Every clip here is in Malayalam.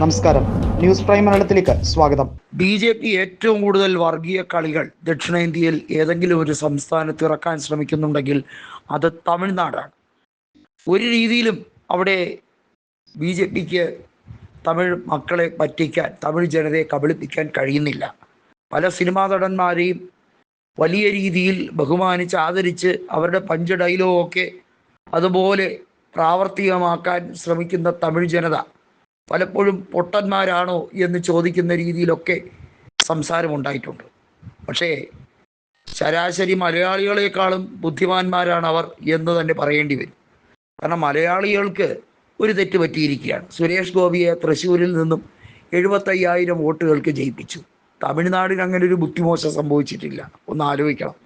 നമസ്കാരം. ന്യൂസ് പ്രൈം മലയാളത്തിലേക്ക് സ്വാഗതം. ബി ജെ പി ഏറ്റവും കൂടുതൽ വർഗീയ കളികൾ ദക്ഷിണേന്ത്യയിൽ ഏതെങ്കിലും ഒരു സംസ്ഥാനത്ത് ഇറക്കാൻ ശ്രമിക്കുന്നുണ്ടെങ്കിൽ അത് തമിഴ്നാടാണ്. ഒരു രീതിയിലും അവിടെ ബി ജെ പിക്ക് തമിഴ് മക്കളെ പറ്റിക്കാൻ തമിഴ് ജനതയെ കബളിപ്പിക്കാൻ കഴിയുന്നില്ല. പല സിനിമാ നടന്മാരെയും വലിയ രീതിയിൽ ബഹുമാനിച്ച് ആദരിച്ച് അവരുടെ പഞ്ച് ഡയലോഗൊക്കെ അതുപോലെ പ്രാവർത്തികമാക്കാൻ ശ്രമിക്കുന്ന തമിഴ് ജനത പലപ്പോഴും പൊട്ടന്മാരാണോ എന്ന് ചോദിക്കുന്ന രീതിയിലൊക്കെ സംസാരമുണ്ടായിട്ടുണ്ട് പക്ഷേ ശരാശരി മലയാളികളെക്കാളും ബുദ്ധിമാന്മാരാണ് അവർ എന്ന് തന്നെ പറയേണ്ടി വരും. കാരണം മലയാളികൾക്ക് ഒരു തെറ്റ് പറ്റിയിരിക്കുകയാണ്. സുരേഷ് ഗോപിയെ തൃശ്ശൂരിൽ നിന്നും എഴുപത്തയ്യായിരം വോട്ടുകൾക്ക് ജയിപ്പിച്ചു. തമിഴ്നാടിന് അങ്ങനെ ഒരു ബുദ്ധിമോശം സംഭവിച്ചിട്ടില്ല. ഒന്ന് ആലോചിക്കണം.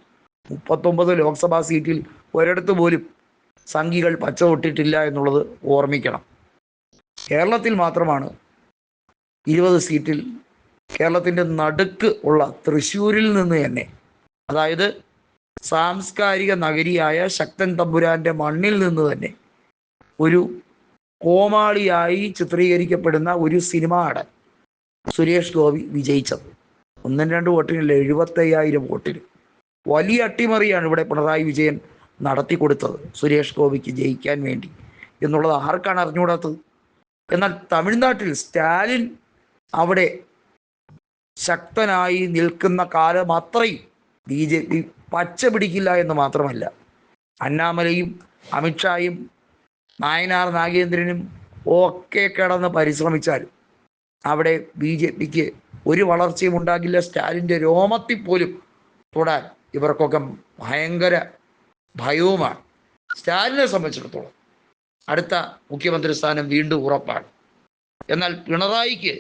മുപ്പത്തൊമ്പത് ലോക്സഭാ സീറ്റിൽ ഒരിടത്ത് പോലും സംഘികൾ പച്ച തൊട്ടിട്ടില്ല എന്നുള്ളത് ഓർമ്മിക്കണം. കേരളത്തിൽ മാത്രമാണ് ഇരുപത് സീറ്റിൽ കേരളത്തിന്റെ നടുക്ക് ഉള്ള തൃശ്ശൂരിൽ നിന്ന് തന്നെ അതായത് സാംസ്കാരിക നഗരിയായ ശക്തൻ തമ്പുരാന്റെ മണ്ണിൽ നിന്ന് തന്നെ ഒരു കോമാളിയായി ചിത്രീകരിക്കപ്പെടുന്ന ഒരു സിനിമയാണ് സുരേഷ് ഗോപി വിജയിച്ചത്. ഒന്നും രണ്ട് വോട്ടിനില്ല എഴുപത്തയ്യായിരം വോട്ടിന്. വലിയ അട്ടിമറിയാണ് ഇവിടെ പിണറായി വിജയൻ നടത്തി കൊടുത്തത് സുരേഷ് ഗോപിക്ക് ജയിക്കാൻ വേണ്ടി എന്നുള്ളത് ആർക്കാണ് അറിഞ്ഞുകൂടാത്തത്? എന്നാൽ തമിഴ്നാട്ടിൽ സ്റ്റാലിൻ അവിടെ ശക്തനായി നിൽക്കുന്ന കാലം അത്രയും ബി ജെ പി പച്ച പിടിക്കില്ല എന്ന് മാത്രമല്ല. അന്നാമലയും അമിത്ഷായും നായനാർ നാഗേന്ദ്രനും ഒക്കെ കിടന്ന് പരിശ്രമിച്ചാലും അവിടെ ബി ജെ പിക്ക് ഒരു വളർച്ചയും ഉണ്ടാകില്ല. സ്റ്റാലിന്റെ രോമത്തിൽ പോലും തൊടാൻ ഇവർക്കൊക്കെ ഭയങ്കര ഭയവുമാണ്. സ്റ്റാലിനെ സംബന്ധിച്ചിടത്തോളം അടുത്ത മുഖ്യമന്ത്രി സ്ഥാനം വീണ്ടും ഉറപ്പാണ്. എന്നാൽ പിണറായിക്ക്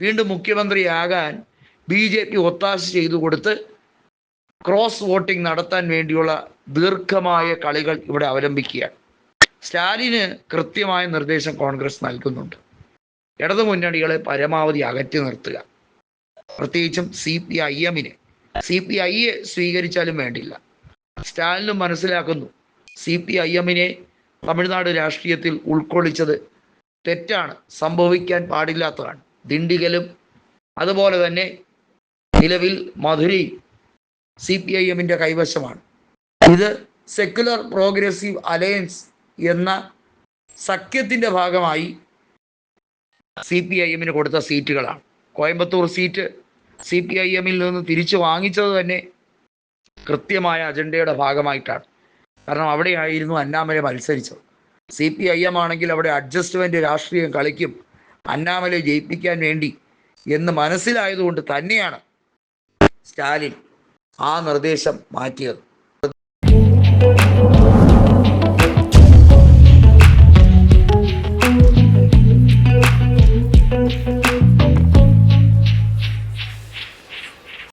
വീണ്ടും മുഖ്യമന്ത്രിയാകാൻ ബി ജെ പി ഒത്താശ ചെയ്തു കൊടുത്ത് ക്രോസ് വോട്ടിംഗ് നടത്താൻ വേണ്ടിയുള്ള ദീർഘമായ കളികൾ ഇവിടെ അവലംബിക്കുകയാണ്. സ്റ്റാലിന് കൃത്യമായ നിർദ്ദേശം കോൺഗ്രസ് നൽകുന്നുണ്ട്. ഇടതു മുന്നണികളെ പരമാവധി അകറ്റി നിർത്തുക. പ്രത്യേകിച്ചും സി പി ഐ എമ്മിനെ. സി പി ഐയെ സ്വീകരിച്ചാലും വേണ്ടില്ല. സ്റ്റാലിനും മനസ്സിലാക്കുന്നു സി പി ഐ എമ്മിനെ തമിഴ്നാട് രാഷ്ട്രീയത്തിൽ ഉൾക്കൊള്ളിച്ചത് തെറ്റാണ്. സംഭവിക്കാൻ പാടില്ലാത്തതാണ്. ദിണ്ടിഗലും അതുപോലെ തന്നെ നിലവിൽ മധുരി സി പി ഐ എമ്മിന്റെ കൈവശമാണ്. ഇത് സെക്യുലർ പ്രോഗ്രസീവ് അലയൻസ് എന്ന സഖ്യത്തിന്റെ ഭാഗമായി സി പി ഐ എമ്മിന് കൊടുത്ത സീറ്റുകളാണ്. Coimbatore seat C P I എമ്മിൽ നിന്ന് തിരിച്ചു വാങ്ങിച്ചത് തന്നെ കൃത്യമായ അജണ്ടയുടെ ഭാഗമായിട്ടാണ്. കാരണം അവിടെയായിരുന്നു അന്നാമല മത്സരിച്ചത്. സി പി ഐ എം ആണെങ്കിൽ അവിടെ അഡ്ജസ്റ്റ്മെന്റ് രാഷ്ട്രീയം കളിക്കും. അന്നാമലെ ജയിപ്പിക്കാൻ വേണ്ടി എന്ന് മനസ്സിലായതുകൊണ്ട് തന്നെയാണ് സ്റ്റാലിൻ ആ നിർദ്ദേശം മാറ്റിയത്.